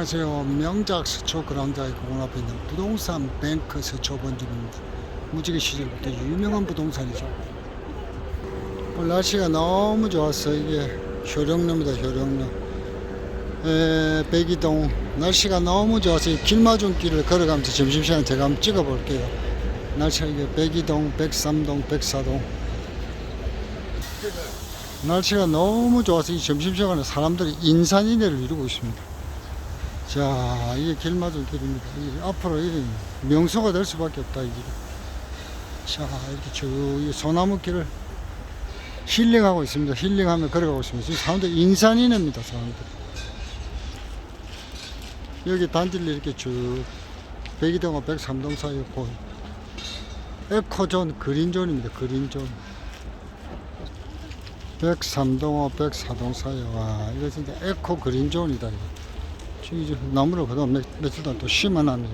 안녕하세요. 명작 서초 그랑자의 공원 앞에 있는 부동산 뱅크 서초 본점입니다. 무지개 시절부터 유명한 부동산이죠. 오늘 날씨가 너무 좋았어. 이게 효령로입니다. 효령로. 에, 백이동 날씨가 너무 좋아서 이 길마중 길을 걸어가면서 점심시간 제가 한번 찍어볼게요. 날씨가 이게 백이동, 백삼동, 백사동. 날씨가 너무 좋아서 이 점심시간에 사람들이 인산인해를 이루고 있습니다. 자, 이게 길 맞은 길입니다. 이 앞으로 이 명소가 될 수밖에 없다, 이 길이. 자, 이렇게 쭉, 이 소나무 길을 힐링하고 있습니다. 힐링하며 걸어가고 있습니다. 지금 사람들 인산이네입니다, 사람들. 여기 단지를 이렇게 쭉, 백이동과 백삼동 사이에 보 에코존, 그린존입니다, 그린존. 백삼동과 백사동 사이, 와, 이거 진짜 에코 그린존이다, 이거. 이제 나무를 그다 몇, 며칠 동안 또 심어놨네.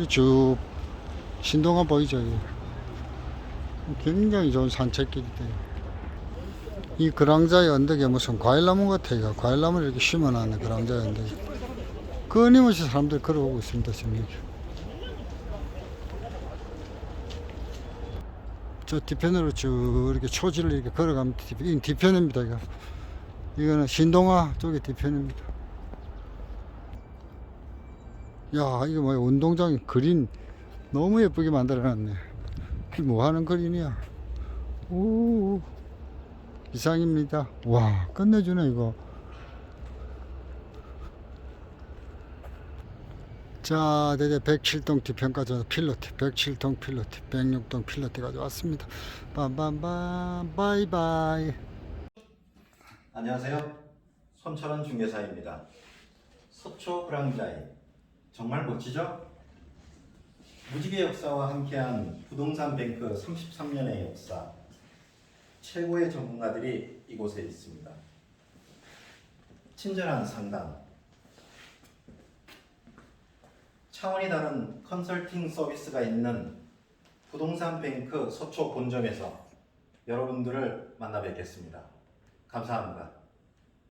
이쭉 신동아 보이죠? 굉장히 좋은 산책길이 돼요. 이 그랑자의 언덕에 무슨 과일나무 같아요. 과일나무를 이렇게 심어놨네, 그랑자의 언덕에. 끊임없이 사람들이 걸어오고 있습니다, 지금 여기. 저 뒤편으로 쭉 이렇게 초지를 이렇게 걸어가면 뒤, 이 뒤편입니다, 이거. 이거는 신동아 쪽의 뒤편입니다. 야, 이거 뭐야, 운동장이 그린 너무 예쁘게 만들어 놨네. 이게 뭐 하는 그린이야? 오, 이상입니다. 와, 끝내주네, 이거. 자, 이제 107동 뒤편까지 필로티, 107동 필로티, 106동 필로티까지 왔습니다. 빰빰빰, 바이바이. 안녕하세요. 손철원 중개사입니다. 서초 브랑자이 정말 멋지죠? 무지개 역사와 함께한 부동산 뱅크 33년의 역사 최고의 전문가들이 이곳에 있습니다. 친절한 상담 차원이 다른 컨설팅 서비스가 있는 부동산 뱅크 서초 본점에서 여러분들을 만나 뵙겠습니다. 감사합니다.